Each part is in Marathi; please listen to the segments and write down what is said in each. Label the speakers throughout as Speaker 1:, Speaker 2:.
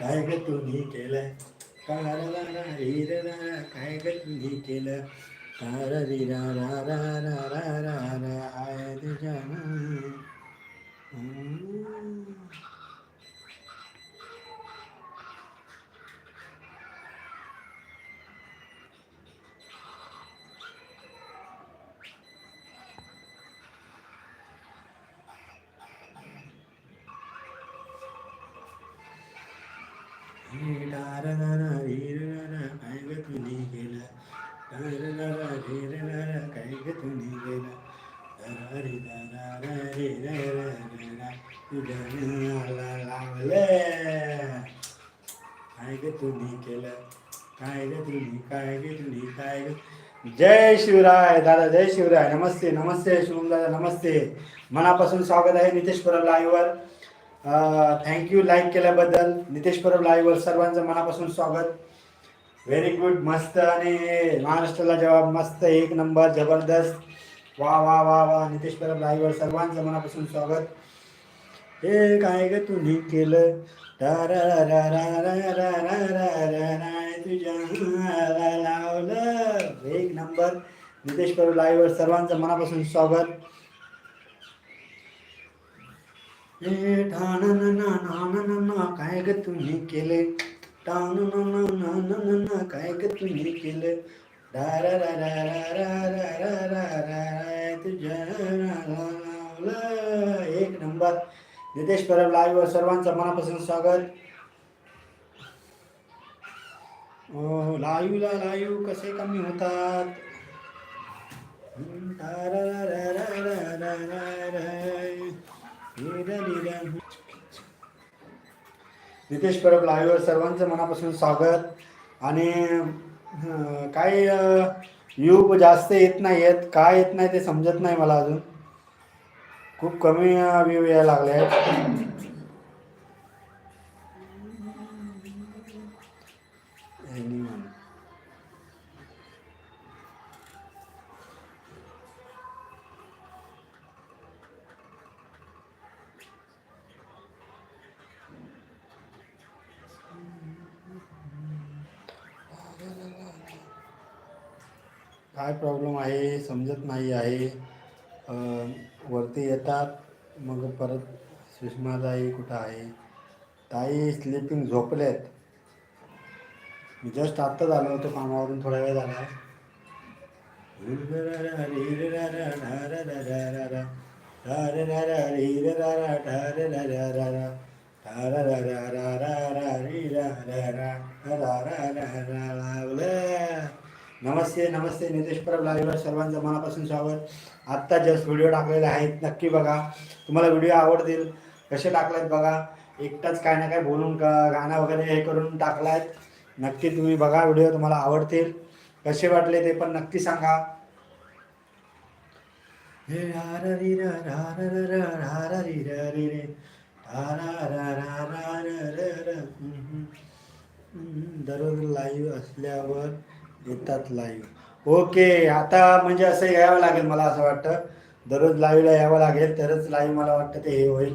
Speaker 1: कायगतून ही केलं कारदारा हिरदारा कायगतून ही केलं तारा दिरा रा रा रा रा रा रा आय काय ग तुम्ही केलं काय ग तुम्ही केलं रे रे लावलं काय ग तुम्ही केलं काय ग तुम्ही काय ग तुम्ही काय ग जय शिवराय दादा जय शिवराय. नमस्ते नमस्ते शिवम दादा नमस्ते. मनापासून स्वागत आहे नितेश परब लाईव्हवर थँक्यू लाईक केल्याबद्दल. नितेश परब लाईव्हवर सर्वांचं मनापासून स्वागत. व्हेरी गुड मस्त आणि महाराष्ट्राला जवाब मस्त एक नंबर जबरदस्त. वा वा वा वा नितेश परब लाईव्हवर सर्वांचं मनापासून स्वागत. हे काय ग तुम्ही केलं तुझ्या लावलं एक नंबर नितेश परब लाईव्हवर सर्वांचं मनापासून स्वागत हे ठाण ना ना ना काय ग तुम्ही केले? ठाण ना ना ना काय ग तुम्ही केले? रा रा रा रा रा रा रा एक नंबर नितेश परब लाईव्ह सर्वांचं मनापासून स्वागत हो लाईव्हला लाईव कसे कमी होतात रा रा रा रा रा रा नितेश परब लाईव्हवर सर्वांचं मनापासून स्वागत. आणि काय काही जास्त येत नाही आहेत काय येत नाही ते समजत नाही मला अजून. खूप कमी व्यू यायला लागले आहेत. काय प्रॉब्लेम आहे समजत नाही आहे. वरती येतात मग परत सुषमाताई कुठं आहे? ताई स्लिपिंग झोपलेत. मी जस्ट आत्ताच आलो होतो कामावरून थोडा वेळ झाला. नमस्ते नमस्ते नितेश परब लाईव्हवर सर्वांचं मनापासून स्वागत. आत्ता जस्ट व्हिडिओ टाकलेले आहेत नक्की बघा. तुम्हाला व्हिडिओ आवडतील कसे टाकलेत बघा. एकटाच काय ना काय बोलून का गाणं वगैरे हे करून टाकला आहेत नक्की तुम्ही बघा व्हिडिओ तुम्हाला आवडतील. कसे वाटले ते पण नक्की सांगा. दररोज लाईव्ह असल्यावर येतात लाईव्ह ओके आता म्हणजे असं यावं लागेल मला असं वाटतं. दररोज लाईव्हला यावं लागेल तरच लाईव्ह मला वाटतं ते हे होईल.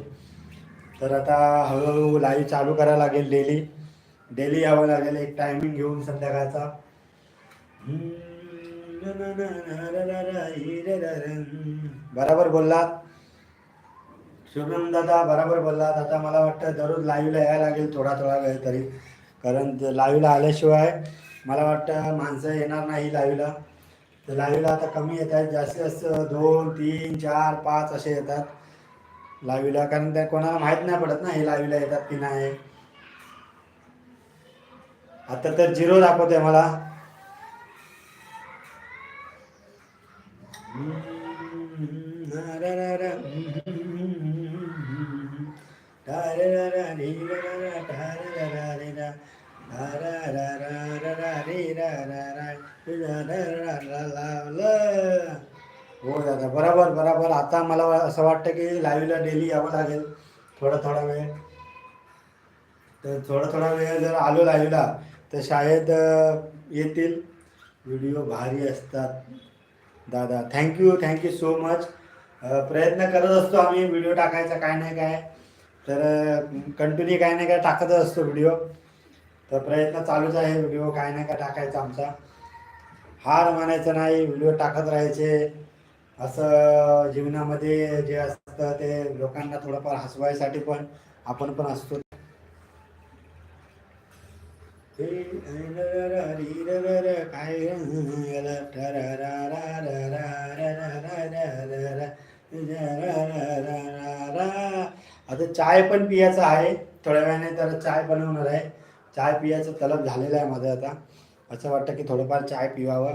Speaker 1: तर आता हळूहळू लाईव्ह चालू करायला लागेल डेली डेली यावं लागेल एक टायमिंग घेऊन संध्याकाळचा. बरोबर बोललात? शुभम दादा बराबर बोललात. आता मला वाटतं दररोज लाईव्हला यायला लागेल थोडा थोडा वेळ तरी. कारण लाईव्हला आल्याशिवाय मला वाटतं माणसं येणार नाही लाईव्हला तर लाईव्हला आता कमी येत आहेत जास्तीत जास्त दोन तीन चार पाच असे येतात लाईव्हला कारण त्या कोणाला माहीत नाही पडत ना हे लाईव्हला येतात की नाही. आता तर झिरो दाखवते मला. हो दादा बरोबर बरोबर. आता मला असं वाटतं की लाईव्हला डेली यावं लागेल. थोडा थोडा वेळ. तर थोडा थोडा वेळ जर आलो लाईव्हला तर शाळेत येतील. व्हिडिओ भारी असतात. दादा थँक्यू थँक्यू सो मच प्रयत्न करत असतो आम्ही. व्हिडिओ टाकायचा काय नाही काय. तर कंटिन्यू काय नाही काय टाकतच असतो व्हिडिओ तर प्रयत्न चालूच आहे व्हिडिओ काय नाही काय टाकायचा आमचा. हार मानायचं नाही व्हिडिओ टाकत राहायचे. असं जीवनामध्ये जे असतं ते लोकांना थोडंफार हसवायसाठी पण आपण पण असतो. काय आता चाय पण पियाचं आहे. थोड्या वेळाने तर चाय बनवणार आहे. चाय पियाचं तलब झालेलं आहे माझं आता. असं वाटतं की थोडंफार चाय पिवावं.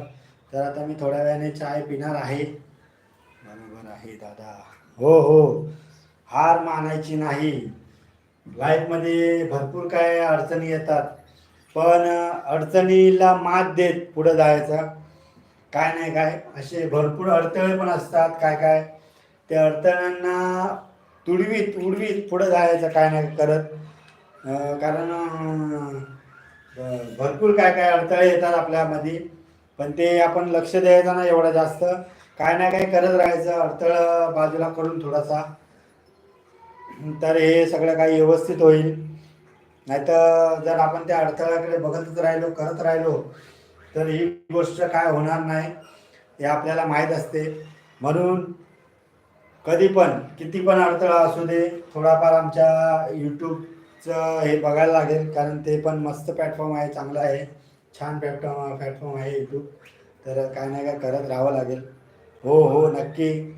Speaker 1: तर आता मी थोड्या वेळाने चाय पिणार आहे. बरोबर आहे दादा. हो हो. हार मानायची नाही. लाईफमध्ये भरपूर काय अडचणी येतात. पण अडचणीला मात देत पुढं जायचं. काय नाही काय असे भरपूर अडथळे पण असतात. काय काय त्या अडथळ्यांना तुडवीत उडवीत पुढं जायचं काय नाही करत. कारण भरपूर काय काय अडथळे येतात आपल्यामध्ये. पण ते आपण लक्ष द्यायचं ना एवढं जास्त. काय ना काय करत राहायचं अडथळं बाजूला करून थोडासा. तर हे सगळं काही व्यवस्थित होईल. नाहीतर जर आपण त्या अडथळ्याकडे बघतच राहिलो करत राहिलो तर ही गोष्ट काय होणार नाही हे आपल्याला माहीत असते. म्हणून कधी पण किती पण अडथळा असू दे थोडाफार आमच्या चं हे बघायला लागेल कारण ते पण मस्त प्लॅटफॉर्म आहे चांगलं आहे. छान प्लॅटफॉर्म प्लॅटफॉर्म आहे यूट्यूब तर काय नाही काय करत राहावं लागेल. हो हो नक्की.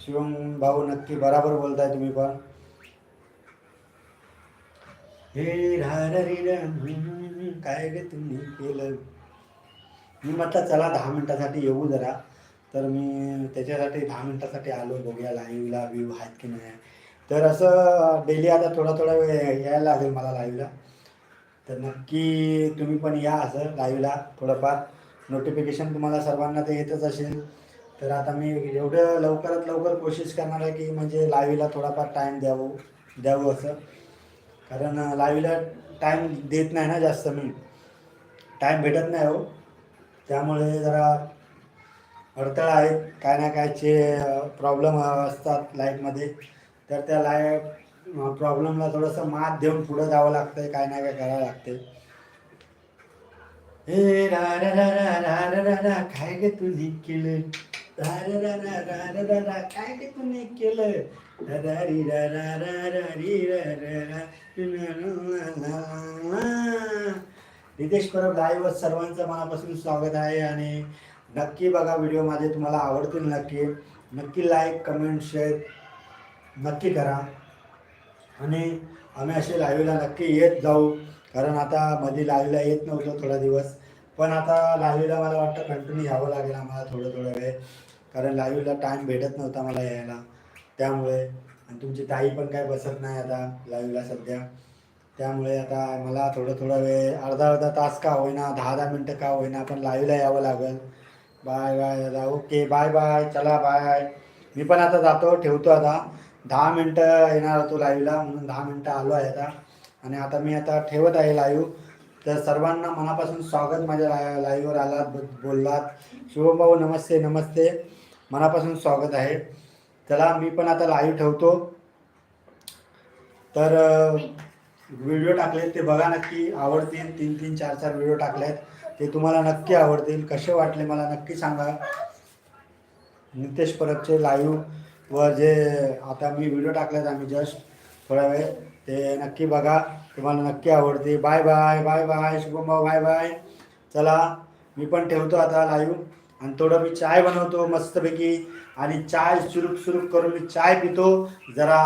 Speaker 1: शिवम भाऊ नक्की बराबर बोलताय तुम्ही पण. हे रे काय गे तुम्ही केलं? मी म्हटलं चला दहा मिनटासाठी येऊ जरा. तर मी त्याच्यासाठी दहा मिनटासाठी आलो बघूया लाईव्हला व्ह्यू आहेत की नाही. तर असं डेली आता थोडा थोडा वेळ यायला लागेल मला लाईव्हला तर नक्की तुम्ही पण या असं लाईव्हला थोडंफार. नोटिफिकेशन तुम्हाला सर्वांना ते येतच असेल. तर आता मी एवढं लवकरात लवकर कोशिश करणार आहे की म्हणजे लाईव्हला थोडाफार टाईम द्यावं द्यावं असं. कारण लाईव्हला टाईम देत नाही ना जास्त मी. टाईम भेटत नाही हो. त्यामुळे जरा अडथळा आहेत काय ना कायचे प्रॉब्लेम असतात लाईफमध्ये तर त्या लाय प्रॉब्लेमला थोडंसं मात देऊन पुढं जावं लागतंय काय नाही काय करावं लागतंय हे रा रा रा रा रा रा रा काय गे तुम्ही केलं रा रा रा रा काय गे तुम्ही केलं रितेश परब लाईव्ह सर्वांचं मनापासून स्वागत आहे आणि नक्की बघा व्हिडिओ माझे तुम्हाला आवडतील नक्की नक्की लाईक कमेंट शेअर नक्की करा. आणि आम्ही असे लाईव्हला नक्की येत जाऊ. कारण आता मध्ये लाईव्हला येत नव्हतो थोडा दिवस. पण आता लाईव्हला मला वाटतं कंटिन्यू यावं लागेल आम्हाला थोडं थोडं वेळ. कारण लाईव्हला टाईम भेटत नव्हता मला यायला. त्यामुळे आणि तुमची ताई पण काय बसत नाही आता लाईव्हला सध्या. त्यामुळे आता मला थोडं थोडं वेळ अर्धा अर्धा तास का होईना दहा दहा मिनटं का होईना पण लाईव्हला यावं लागेल. बाय बाय दादा. ओके बाय बाय चला बाय मी पण आता जातो ठेवतो आता. दहा मिनटं येणार होतो लाईव्हला म्हणून दहा मिनटं आलो आहे आता. आणि आता मी आता ठेवत आहे लाईव्ह तर सर्वांना मनापासून स्वागत. माझ्या ला लाईव्हवर आलात ब- बोललात. शुभम भाऊ नमस्ते नमस्ते. मनापासून स्वागत आहे. चला मी पण आता लाईव्ह ठेवतो. तर व्हिडिओ टाकलेत ते बघा नक्की आवडतील. तीन तीन चार चार व्हिडिओ टाकलेत. ते तुम्हाला नक्की आवडतील. कसे वाटले मला नक्की सांगा. नितेश परबचे लाईव्ह व जे आता मी व्हिडिओ टाकलेत आम्ही जस्ट थोडा वेळ ते नक्की बघा. तुम्हाला नक्की आवडते. Bye bye bye bye Shubham भाऊ बाय बाय चला मी पण ठेवतो आता लाईव्ह आणि थोडं मी चाय बनवतो मस्तपैकी. आणि चाय सुरूप सुरूप करून मी चाय पितो. जरा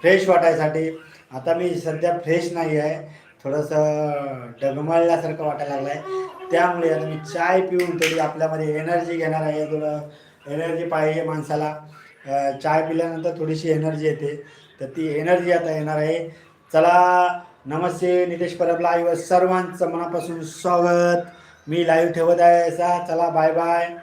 Speaker 1: फ्रेश वाटायसाठी. आता मी सध्या फ्रेश नाही आहे थोडंसं डगमळल्यासारखं वाटायला लागलं आहे त्यामुळे आता मी चाय पिऊन थोडी आपल्यामध्ये एनर्जी घेणार आहे. थोडं एनर्जी पाहिजे माणसाला. चाय पिल्यानंतर थोडीशी एनर्जी येते. तर ती एनर्जी आता येणार आहे. चला नमस्ते नितेश परब लाईव्ह सर्वांचं मनापासून स्वागत. मी लाईव्ह ठेवत आहे असा. चला बाय बाय